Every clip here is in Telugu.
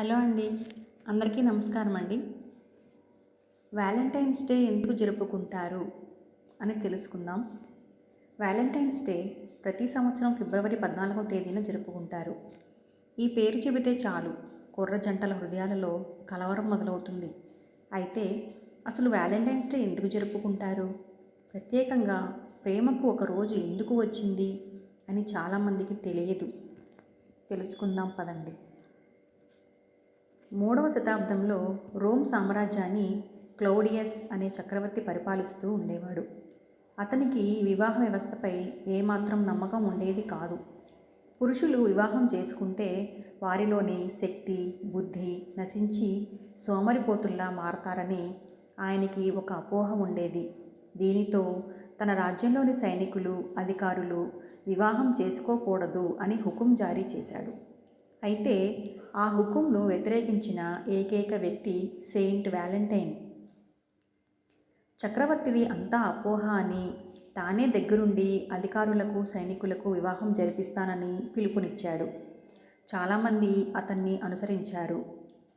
హలో అండి. అందరికీ నమస్కారం అండి వ్యాలంటైన్స్ డే ఎందుకు జరుపుకుంటారు అని తెలుసుకుందాం. వ్యాలంటైన్స్ డే ప్రతి సంవత్సరం ఫిబ్రవరి పద్నాలుగవ తేదీన జరుపుకుంటారు. ఈ పేరు చెబితే చాలు కుర్ర జంటల హృదయాలలో కలవరం మొదలవుతుంది. అయితే అసలు వ్యాలంటైన్స్ డే ఎందుకు జరుపుకుంటారు? ప్రత్యేకంగా ప్రేమకు ఒక రోజు ఎందుకు వచ్చింది అని చాలామందికి తెలియదు. తెలుసుకుందాం పదండి. మూడవ శతాబ్దంలో రోమ్ సామ్రాజ్యాన్ని క్లౌడియస్ అనే చక్రవర్తి పరిపాలిస్తూ ఉండేవాడు. అతనికి వివాహ వ్యవస్థపై ఏమాత్రం నమ్మకం ఉండేది కాదు. పురుషులు వివాహం చేసుకుంటే వారిలోని శక్తి బుద్ధి నశించి సోమరిపోతుల్లా మారతారని ఆయనకి ఒక అపోహ ఉండేది. దీనితో తన రాజ్యంలోని సైనికులు అధికారులు వివాహం చేసుకోకూడదు అని హుకుం జారీ చేశాడు. అయితే ఆ హుకుంను వ్యతిరేకించిన ఏకైక వ్యక్తి సెయింట్ వ్యాలంటైన్. చక్రవర్తిది అంతా అపోహ అని తానే దగ్గరుండి అధికారులకు సైనికులకు వివాహం జరిపిస్తానని పిలుపునిచ్చాడు. చాలామంది అతన్ని అనుసరించారు.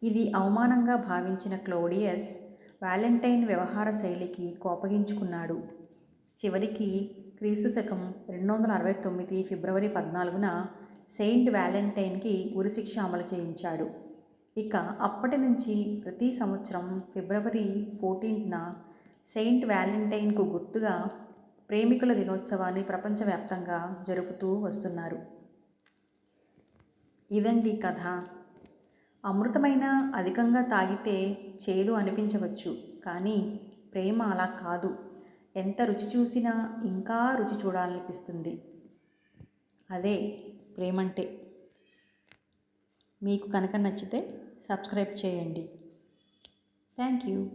ఇది అవమానంగా భావించిన క్లోడియస్ వ్యాలంటైన్ వ్యవహార శైలికి కోపగించుకున్నాడు. చివరికి క్రీస్తు శకం రెండు వందల అరవై తొమ్మిది ఫిబ్రవరి పద్నాలుగున సెయింట్ వ్యాలంటైన్కి ఉరిశిక్ష అమలు చేయించాడు. ఇక అప్పటి నుంచి ప్రతి సంవత్సరం ఫిబ్రవరి ఫోర్టీన్త్న సెయింట్ వ్యాలంటైన్కు గుర్తుగా ప్రేమికుల దినోత్సవాన్ని ప్రపంచవ్యాప్తంగా జరుపుతూ వస్తున్నారు. ఇదండి కథ. అమృతమైన అధికంగా తాగితే చేదు అనిపించవచ్చు కానీ ప్రేమ అలా కాదు. ఎంత రుచి చూసినా ఇంకా రుచి చూడాలనిపిస్తుంది. అదే ప్రేమంటే. మీకు కనుక నచ్చితే సబ్స్క్రైబ్ చేయండి. Thank you.